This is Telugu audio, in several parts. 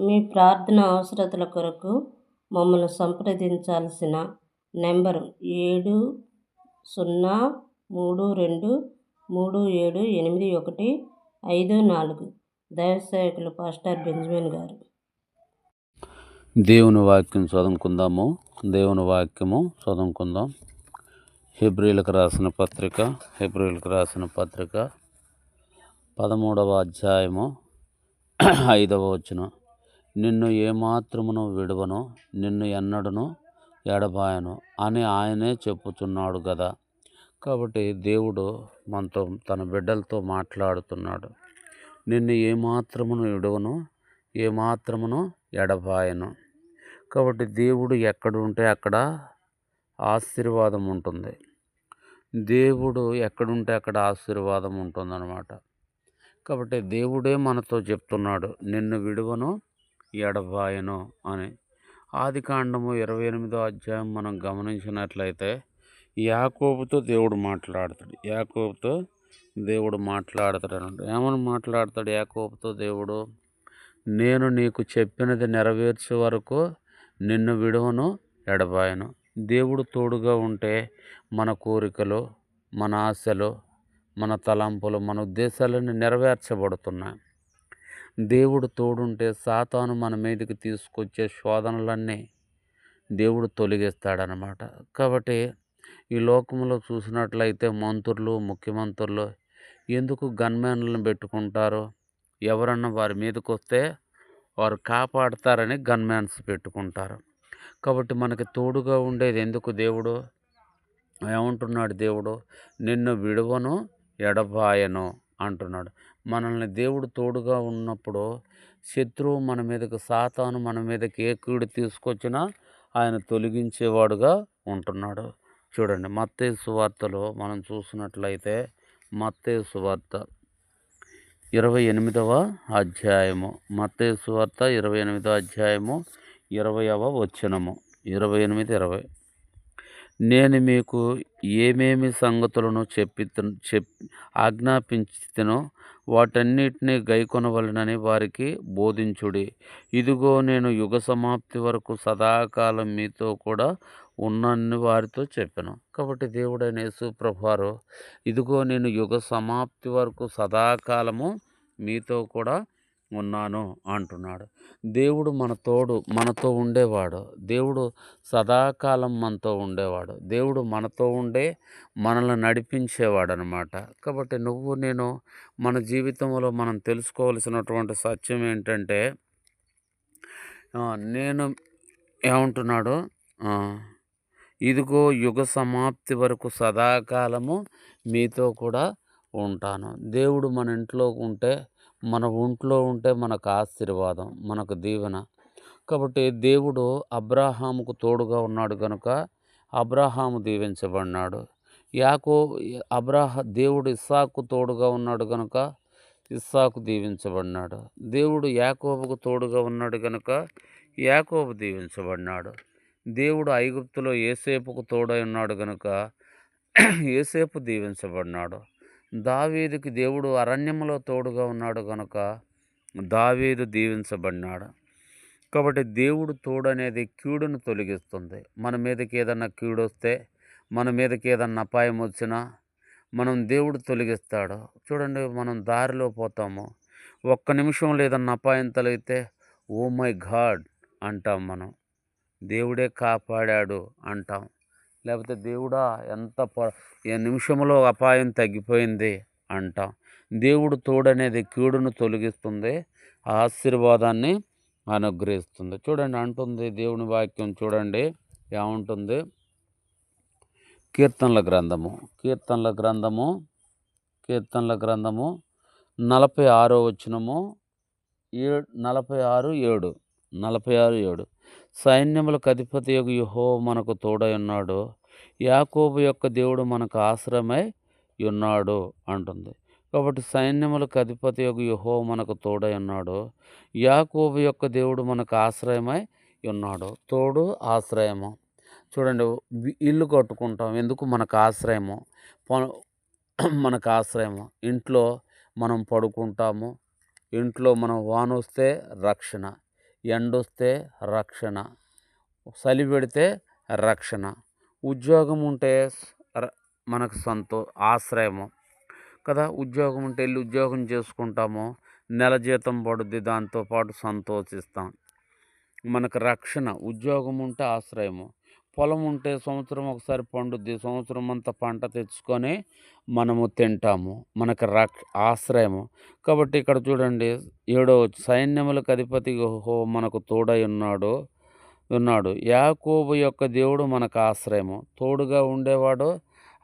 మీ ప్రార్థన అవసరతల కొరకు మమ్మల్ని సంప్రదించాల్సిన నెంబరు ఏడు సున్నా మూడు రెండు మూడు ఏడు ఎనిమిది ఒకటి ఐదు నాలుగు. దైవసేవకులు పాస్టర్ బెంజమిన్ గారు. దేవుని వాక్యం చదువుకుందాము. దేవుని వాక్యము చదువుకుందాం. హెబ్రిలకు రాసిన పత్రిక హెబ్రిలకు రాసిన పత్రిక పదమూడవ అధ్యాయము ఐదవ వచనం. నిన్ను ఏమాత్రమును విడవను నిన్ను ఎన్నడను ఎడబాయను అని ఆయనే చెప్పుచున్నాడు కదా కాబట్టి దేవుడు మనతో తన బిడ్డలతో మాట్లాడుతున్నాడు. నిన్ను ఏమాత్రమును విడవను ఏమాత్రమును ఎడబాయను. కాబట్టి దేవుడు ఎక్కడ ఉంటే అక్కడ ఆశీర్వాదం ఉంటుంది. దేవుడు ఎక్కడుంటే అక్కడ ఆశీర్వాదం ఉంటుందన్నమాట. కాబట్టి దేవుడే మనతో చెప్తున్నాడు నిన్ను విడువను ఎడబాయను అని. ఆది కాండము ఇరవై ఎనిమిదో అధ్యాయం మనం గమనించినట్లయితే యాకోబుతో దేవుడు మాట్లాడతాడు. యాకోబుతో దేవుడు మాట్లాడతాడు ఏమని మాట్లాడతాడు యాకోబుతో దేవుడు? నేను నీకు చెప్పినది నెరవేర్చే వరకు నిన్ను విడువను ఎడబాయను. దేవుడు తోడుగా ఉంటే మన కోరికలు మన ఆశలు మన తలంపులు మన ఉద్దేశాలన్నీ నెరవేర్చబడుతున్నాయి. దేవుడు తోడుంటే సాతాను మన మీదకి తీసుకొచ్చే శోధనలన్నీ దేవుడు తొలగిస్తాడనమాట కాబట్టి ఈ లోకంలో చూసినట్లయితే మంత్రులు ముఖ్యమంత్రులు ఎందుకు గన్మెన్లను పెట్టుకుంటారు ఎవరన్నా వారి మీదకి వస్తే వారు కాపాడతారని గన్మ్యాన్స్ పెట్టుకుంటారు. కాబట్టి మనకి తోడుగా ఉండేది ఎందుకు దేవుడు? ఏమంటున్నాడు దేవుడు? నిన్ను విడువను ఎడబాయను అంటున్నాడు. మనల్ని దేవుడు తోడుగా ఉన్నప్పుడు శత్రువు మన మీదకి సాతాను మన మీదకి ఏ కీడు తీసుకొచ్చినా ఆయన తొలగించేవాడుగా ఉంటున్నాడు. చూడండి మత్తయ్య సువార్తలో మనం చూసినట్లయితే మత్తయ్య సువార్త ఇరవై ఎనిమిదవ అధ్యాయము. మత్తయ్య సువార్త ఇరవై ఎనిమిదవ అధ్యాయము ఇరవైవ వచ్చినము ఇరవై ఎనిమిది ఇరవై. నేను మీకు ఏమేమి సంగతులను చెప్పి చెప్ ఆజ్ఞాపించితేనో వాటన్నిటినీ గైకొనవలనని వారికి బోధించుడి. ఇదిగో నేను యుగ సమాప్తి వరకు సదాకాలం మీతో కూడా ఉన్నన్ని వారితో చెప్పాను. కాబట్టి దేవుడైన యేసుప్రభువారు ఇదిగో నేను యుగ సమాప్తి వరకు సదాకాలము మీతో కూడా ఉన్నాను అంటున్నాడు. దేవుడు మన తోడు మనతో ఉండేవాడు. దేవుడు సదాకాలం మనతో ఉండేవాడు. దేవుడు మనతో ఉండే మనల్ని నడిపించేవాడు అనమాట కాబట్టి నువ్వు నేను మన జీవితంలో మనం తెలుసుకోవాల్సినటువంటి సత్యం ఏంటంటే నేను ఏమంటున్నాడు? ఇదిగో యుగ సమాప్తి వరకు సదాకాలము మీతో కూడా ఉంటాను. దేవుడు మన ఇంట్లో ఉంటే మన ఒంట్లో ఉంటే మనకు ఆశీర్వాదం మనకు దీవెన. కాబట్టి దేవుడు అబ్రాహాముకు తోడుగా ఉన్నాడు కనుక అబ్రాహాము దీవించబడినాడు. యాకో అబ్రాహ దేవుడు ఇస్సాకు తోడుగా ఉన్నాడు కనుక ఇస్సాకు దీవించబడినాడు. దేవుడు యాకోబుకు తోడుగా ఉన్నాడు కనుక యాకోబు దీవించబడినాడు. దేవుడు ఐగుప్తులో ఏసేపుకు తోడై ఉన్నాడు కనుక ఏసేపు దీవించబడినాడు. దావీదుకి దేవుడు అరణ్యంలో తోడుగా ఉన్నాడు కనుక దావీదు దీవించబడినాడు. కాబట్టి దేవుడు తోడు అనేది కీడును తొలగిస్తుంది. మన మీదకి ఏదన్నా కీడు వస్తే మన మీదకి ఏదన్నా అపాయం వచ్చినా మనం దేవుడు తొలగిస్తాడు. చూడండి మనం దారిలో పోతాము. ఒక్క నిమిషంలో ఏదన్నా అపాయం తొలగితే ఓ మై గాడ్ అంటాం మనం. దేవుడే కాపాడాడు అంటాం. లేకపోతే దేవుడా ఎంత ఏ నిమిషంలో అపాయం తగ్గిపోయింది అంటాం. దేవుడు తోడనేది కీడును తొలగిస్తుంది ఆశీర్వాదాన్ని అనుగ్రహిస్తుంది. చూడండి అంటుంది దేవుని వాక్యం చూడండి ఏముంటుంది? కీర్తనల గ్రంథము కీర్తనల గ్రంథము కీర్తనల గ్రంథము నలభై ఆరో వచ్చినము ఏ నలభై ఆరు ఏడు నలభై ఆరు ఏడు. సైన్యములకు అధిపతి యొక్క యుహో మనకు తోడై ఉన్నాడు. యాకోబు యొక్క దేవుడు మనకు ఆశ్రమై ఉన్నాడు అంటుంది. కాబట్టి సైన్యములకు అధిపతి యొక్క యుహో మనకు తోడై ఉన్నాడు. యాకోబు యొక్క దేవుడు మనకు ఆశ్రయమై ఉన్నాడు. తోడు ఆశ్రయము. చూడండి ఇల్లు కట్టుకుంటాం. ఎందుకు? మనకు ఆశ్రయము. మనకు ఆశ్రయము. ఇంట్లో మనం పడుకుంటాము. ఇంట్లో మనం వానొస్తే రక్షణ. ఎండొస్తే రక్షణ చలి పెడితే రక్షణ. ఉద్యోగం ఉంటే ర- మనకు సంతో ఆశ్రయము. కదా ఉద్యోగం ఉంటే వెళ్ళి ఉద్యోగం చేసుకుంటాము. నెల జీతం పడుద్ది దాంతోపాటు సంతోషిస్తాం. మనకు రక్షణ ఉద్యోగం ఉంటే ఆశ్రయము. పొలం ఉంటే సంవత్సరం ఒకసారి పండుద్ది. సంవత్సరం అంతా పంట తెచ్చుకొని మనము తింటాము. మనకు రక్ష ఆశ్రయము. కాబట్టి ఇక్కడ చూడండి ఏడో సైన్యములకు అధిపతి హో మనకు తోడై ఉన్నాడు. ఉన్నాడు. యాకోబు యొక్క దేవుడు మనకు ఆశ్రయము. తోడుగా ఉండేవాడు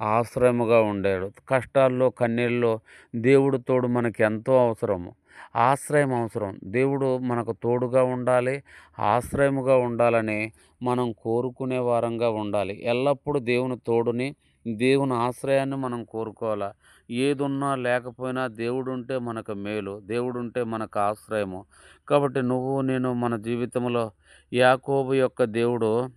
ఆశ్రయముగా ఉండేడు. కష్టాల్లో కన్నీళ్ళలో దేవుడు తోడు మనకి ఎంతో అవసరము. ఆశ్రయం అవసరం. దేవుడు మనకు తోడుగా ఉండాలి ఆశ్రయముగా ఉండాలని మనం కోరుకునే వారంగా ఉండాలి. ఎల్లప్పుడూ దేవుని తోడుని దేవుని ఆశ్రయాన్ని మనం కోరుకోవాలి? ఏదున్నా లేకపోయినా దేవుడు ఉంటే మనకు మేలు దేవుడు ఉంటే మనకు ఆశ్రయము. కాబట్టి నువ్వు నేను మన జీవితంలో యాకోబు యొక్క దేవుడు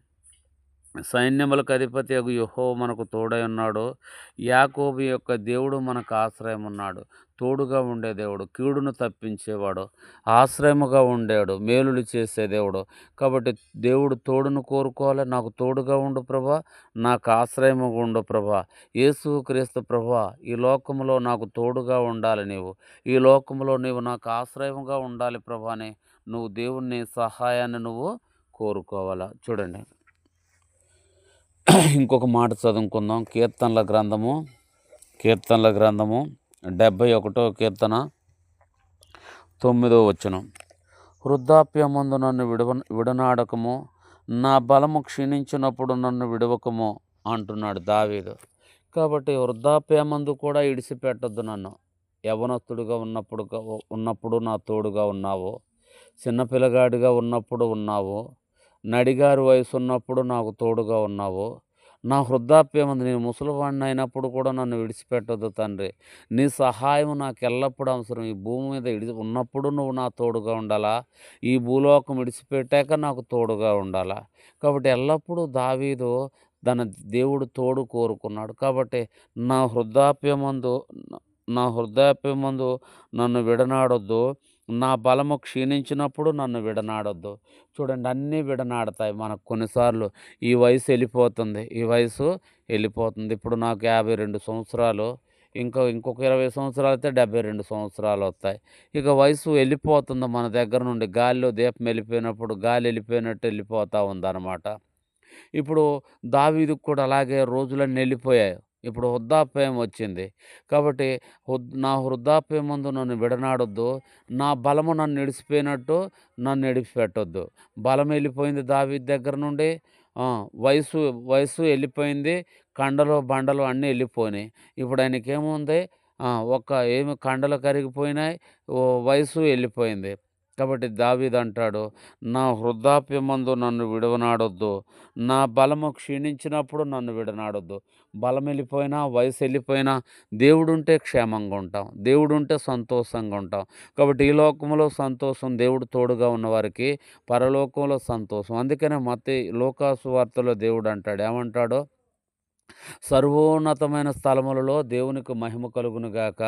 సైన్యములకు అధిపతి అగు యహో మనకు తోడై ఉన్నాడు. యాకోబు యొక్క దేవుడు మనకు ఆశ్రయం ఉన్నాడు. తోడుగా ఉండే దేవుడు కీడును తప్పించేవాడు ఆశ్రయముగా ఉండేవాడు మేలులు చేసే దేవుడు. కాబట్టి దేవుడు తోడును కోరుకోవాలి. నాకు తోడుగా ఉండు ప్రభా నాకు ఆశ్రయముగా ఉండు ప్రభా. యేసు క్రీస్తు ప్రభా ఈ లోకంలో నాకు తోడుగా ఉండాలి నీవు. ఈ లోకంలో నీవు నాకు ఆశ్రయముగా ఉండాలి ప్రభా అని నువ్వు దేవుని సహాయాన్ని నువ్వు కోరుకోవాలా? చూడండి. ఇంకొక మాట చదువుకుందాం. కీర్తనల గ్రంథము కీర్తనల గ్రంథము డెబ్భై ఒకటో కీర్తన తొమ్మిదో వచనం. వృద్ధాప్యమందు నన్ను విడవ విడనాడకము నా బలము క్షీణించినప్పుడు నన్ను విడవకము అంటున్నాడు దావీదు. కాబట్టి వృద్ధాప్యమందు కూడా ఇడిసిపెట్టద్దు నన్ను. యవనస్తుడిగా ఉన్నప్పుడు ఉన్నప్పుడు నా తోడుగా ఉన్నావు. చిన్నపిల్లగాడిగా ఉన్నప్పుడు ఉన్నావు. నడిగారు వయసు ఉన్నప్పుడు నాకు తోడుగా ఉన్నావు. నా వృద్ధాప్యం నేను ముసలివాడిని అయినప్పుడు కూడా నన్ను విడిచిపెట్టొద్దు తండ్రి. నీ సహాయం నాకు ఎల్లప్పుడూ అవసరం. ఈ భూమి మీద ఇడి ఉన్నప్పుడు నువ్వు నా తోడుగా ఉండాలా? ఈ భూలోకం విడిచిపెట్టాక నాకు తోడుగా ఉండాలా? కాబట్టి ఎల్లప్పుడూ దావీదు తన దేవుడు తోడు కోరుకున్నాడు. కాబట్టి నా వృద్ధాప్యమందు నా హృదయమందు నన్ను విడనాడొద్దు. నా బలము క్షీణించినప్పుడు నన్ను విడనాడొద్దు. చూడండి అన్నీ విడనాడతాయి మనకు కొన్నిసార్లు. ఈ వయసు వెళ్ళిపోతుంది. ఈ వయసు వెళ్ళిపోతుంది. ఇప్పుడు నాకు యాభై రెండు సంవత్సరాలు. ఇంకా ఇంకొక ఇరవై సంవత్సరాలు అయితే డెబ్బై రెండు సంవత్సరాలు వస్తాయి. ఇక వయసు వెళ్ళిపోతుంది మన దగ్గర నుండి. గాలిలో దీపం వెళ్ళిపోయినప్పుడు గాలి వెళ్ళిపోయినట్టు వెళ్ళిపోతూ ఉందన్నమాట. ఇప్పుడు దావీదుకు కూడా అలాగే రోజులన్నీ వెళ్ళిపోయాయి. ఇప్పుడు వృద్ధాప్యం వచ్చింది. కాబట్టి నా వృద్ధాప్యం ముందు నన్ను విడనాడొద్దు. నా బలము నన్ను ఇడిచిపోయినట్టు నన్ను ఇడిచిపెట్టొద్దు బలం వెళ్ళిపోయింది దావి దగ్గర నుండి. వయసు వయసు వెళ్ళిపోయింది. కండలు బండలు అన్నీ వెళ్ళిపోయినాయి. ఇప్పుడు ఆయనకి ఏముంది ఒక్క ఏమి కండలు కరిగిపోయినాయి. ఓ వయసు వెళ్ళిపోయింది. కాబట్టి దావీదు అంటాడు నా వృద్ధాప్యమందు నన్ను విడవనాడొద్దు నా బలము క్షీణించినప్పుడు నన్ను విడనాడొద్దు. బలం వెళ్ళిపోయినా వయసు వెళ్ళిపోయినా దేవుడుంటే క్షేమంగా ఉంటాం దేవుడు ఉంటే సంతోషంగా ఉంటాం కాబట్టి ఈ లోకంలో సంతోషం దేవుడు తోడుగా ఉన్నవారికి పరలోకంలో సంతోషం. అందుకనే మత లోకాసు వార్తలో దేవుడు అంటాడు ఏమంటాడో? సర్వోన్నతమైన స్థలములలో దేవునికి మహిమ కలుగునుగాక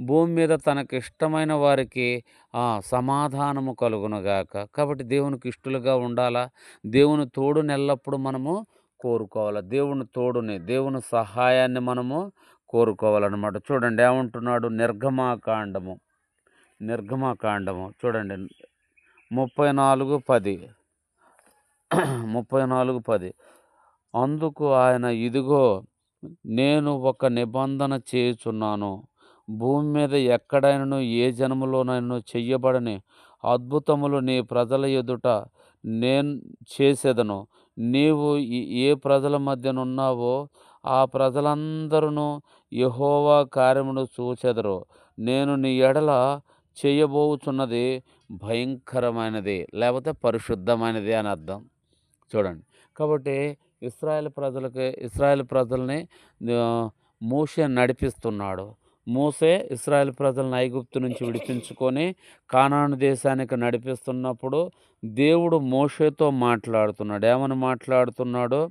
భూమి మీద తనకిష్టమైన వారికి సమాధానము కలుగునుగాక కాబట్టి దేవునికి ఇష్టలుగా ఉండాలా? దేవుని తోడు నెల్లప్పుడు మనము కోరుకోవాలి? దేవుని తోడుని దేవుని సహాయాన్ని మనము కోరుకోవాలన్నమాట. చూడండి ఏమంటున్నాడు? నిర్గమాకాండము. నిర్గమాకాండము. చూడండి ముప్పై నాలుగు పది. ముప్పై నాలుగు పది. అందుకు ఆయన ఇదిగో నేను ఒక నిబంధన చేయుచున్నాను. భూమి మీద ఎక్కడైనను ఏ జనములోనైనా చెయ్యబడని అద్భుతములు నీ ప్రజల ఎదుట నేను చేసేదను. నీవు ఏ ప్రజల మధ్యనున్నావో ఆ ప్రజలందరూ యహోవా కార్యమును చూచెదరు. నేను నీ ఎడల చేయబోచున్నది భయంకరమైనది లేకపోతే పరిశుద్ధమైనది అని అర్థం. చూడండి. కాబట్టి ఇస్రాయేల్ ప్రజలకి ఇస్రాయేల్ ప్రజల్ని ఆ, మోషే నడిపిస్తున్నాడు. మోసే ఇస్రాయల్ ప్రజలను ఐగుప్తు నుంచి విడిపించుకొని కానాను దేశానికి నడిపిస్తున్నప్పుడు దేవుడు మోషేతో మాట్లాడుతున్నాడు. ఏమని మాట్లాడుతున్నాడు?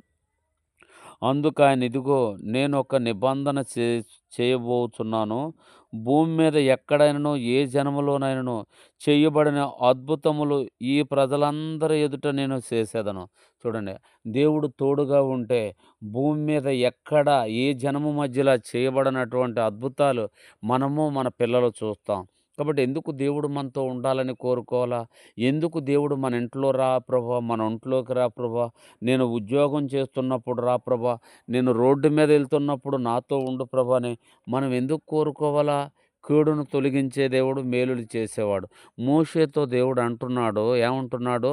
అందుకు ఆయన ఇదిగో నేను ఒక నిబంధన చే చేయబోతున్నాను. భూమి మీద ఎక్కడైనను ఏ జనములోనైనను చేయబడిన అద్భుతములు ఈ ప్రజలందరి ఎదుట నేను చేసేదను. చూడండి దేవుడు తోడుగా ఉంటే భూమి మీద ఎక్కడ ఏ జనము మధ్యలో చేయబడినటువంటి అద్భుతాలు మనము మన పిల్లలు చూస్తాం. కాబట్టి ఎందుకు దేవుడు మనతో ఉండాలని కోరుకోవాలా? ఎందుకు దేవుడు మన ఇంట్లో రా ప్రభా మన ఒంట్లోకి రా ప్రభా? నేను ఉద్యోగం చేస్తున్నప్పుడు రా ప్రభా నేను రోడ్డు మీద వెళ్తున్నప్పుడు నాతో ఉండు ప్రభా అని మనం ఎందుకు కోరుకోవాలా? కీడును తొలగించే దేవుడు మేలులు చేసేవాడు. మోషేతో దేవుడు అంటున్నాడు ఏమంటున్నాడు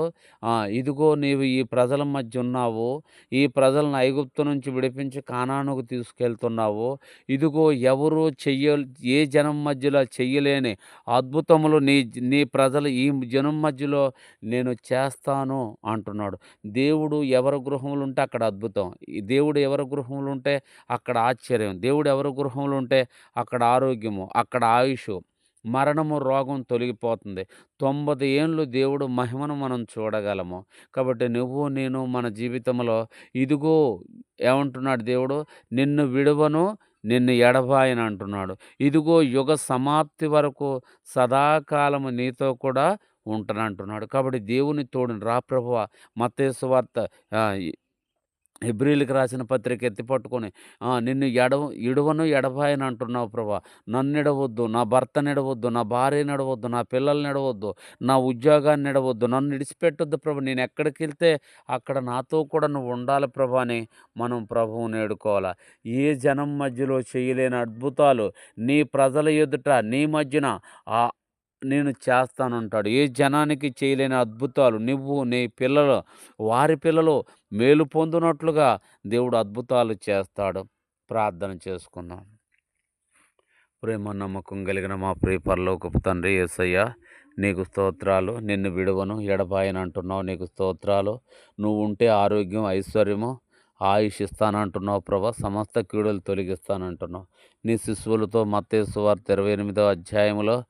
ఇదిగో నీవు ఈ ప్రజల మధ్య ఉన్నావు ఈ ప్రజలను ఐగుప్తు నుంచి విడిపించి కానానుకు తీసుకెళ్తున్నావు ఇదిగో ఎవరు చెయ్య ఏ జనం మధ్యలో చెయ్యలేని అద్భుతములు నీ నీ ప్రజలు ఈ జనం మధ్యలో నేను చేస్తాను అంటున్నాడు. దేవుడు ఎవరి గృహములు ఉంటే అక్కడ అద్భుతం. దేవుడు ఎవరి గృహములు ఉంటే అక్కడ ఆశ్చర్యం. దేవుడు ఎవరి గృహములు ఉంటే అక్కడ ఆరోగ్యము. అక్కడ అక్కడ ఆయుష్ మరణము రోగం తొలగిపోతుంది. తొంభై ఏండ్లు దేవుడు మహిమను మనం చూడగలము. కాబట్టి నువ్వు నేను మన జీవితంలో ఇదిగో ఏమంటున్నాడు దేవుడు? నిన్ను విడువను నిన్ను ఎడబాయని అంటున్నాడు. ఇదిగో యుగ సమాప్తి వరకు సదాకాలము నీతో కూడా ఉంటానంటున్నాడు. కాబట్టి దేవుని తోడుని రా ప్రభువ. మతేశ్వార్త హెబ్రిలకు రాసిన పత్రిక ఎత్తి పట్టుకొని నిన్ను ఎడవ ఇడవను ఎడబాయని అంటున్నావు ప్రభా. నన్ను ఎడవద్దు నా భర్త నిడవద్దు నా భార్య నిడవద్దు నా పిల్లల్ని నిడవద్దు నా ఉద్యోగాన్ని నిడవద్దు నన్ను ఇడిచిపెట్టొద్దు ప్రభు. నేను ఎక్కడికి వెళ్తే అక్కడ నాతో కూడా నువ్వు ఉండాలి ప్రభా అని మనం ప్రభువుని ఏడుకోవాలా. ఏ జనం మధ్యలో చేయలేని అద్భుతాలు నీ ప్రజల ఎదుట నీ మధ్యన ఆ నేను చేస్తానంటాడు. ఏ జనానికి చేయలేని అద్భుతాలు. నువ్వు నీ పిల్లలు వారి పిల్లలు మేలు పొందినట్లుగా దేవుడు అద్భుతాలు చేస్తాడు. ప్రార్థన చేసుకుందాం. ప్రేమ నమ్మకం కలిగిన మా ప్రియ పరలోకపు తండ్రి యేసయ్య నీకు స్తోత్రాలు. నిన్ను విడువను ఎడబాయని అంటున్నావు నీకు స్తోత్రాలు. నువ్వు ఉంటే ఆరోగ్యం ఐశ్వర్యము ఆయుష్ ఇస్తానంటున్నావు ప్రభా. సమస్త కీడులు తొలగిస్తానంటున్నావు. నీ శిశువులతో మత్తేసు వార్త ఇరవై ఎనిమిదో అధ్యాయంలో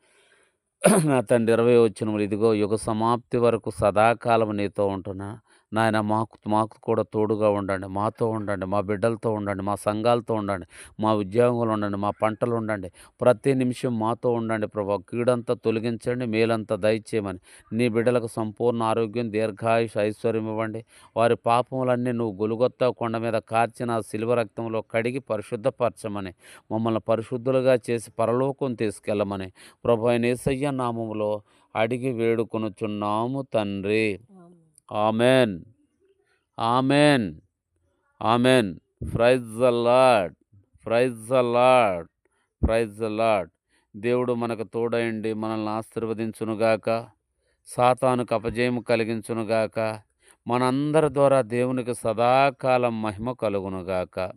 నా తండ్రి ఇరవై వచ్చినములు ఇదిగో యుగ సమాప్తి వరకు సదాకాలం నీతో ఉంటున్నా. నాయన మాకు మాకు కూడా తోడుగా ఉండండి. మాతో ఉండండి. మా బిడ్డలతో ఉండండి. మా సంఘాలతో ఉండండి. మా ఉద్యోగంలో ఉండండి. మా పంటలు ఉండండి. ప్రతి నిమిషం మాతో ఉండండి ప్రభా. కీడంతా తొలగించండి. మేలంతా దయచేయమని. నీ బిడ్డలకు సంపూర్ణ ఆరోగ్యం దీర్ఘాయుష ఐశ్వర్యం ఇవ్వండి. వారి పాపములన్నీ నువ్వు గొలుగొత్త కొండ మీద కార్చిన శిలువ రక్తంలో కడిగి పరిశుద్ధపరచమని. మమ్మల్ని పరిశుద్ధులుగా చేసి పరలోకం తీసుకెళ్ళమని. ప్రభు నేసయ్య నామములో అడిగి వేడుకొనుచున్నాము తండ్రి. Amen. Amen. Amen. Praise the lord praise the lord praise the lord దేవుడు మనకు తోడయండి మనల్ని ఆశీర్వదించునుగాక. సాతానుకు అపజయము కలిగించునుగాక. మనందరి ద్వారా దేవునికి సదాకాలం మహిమ కలుగునుగాక.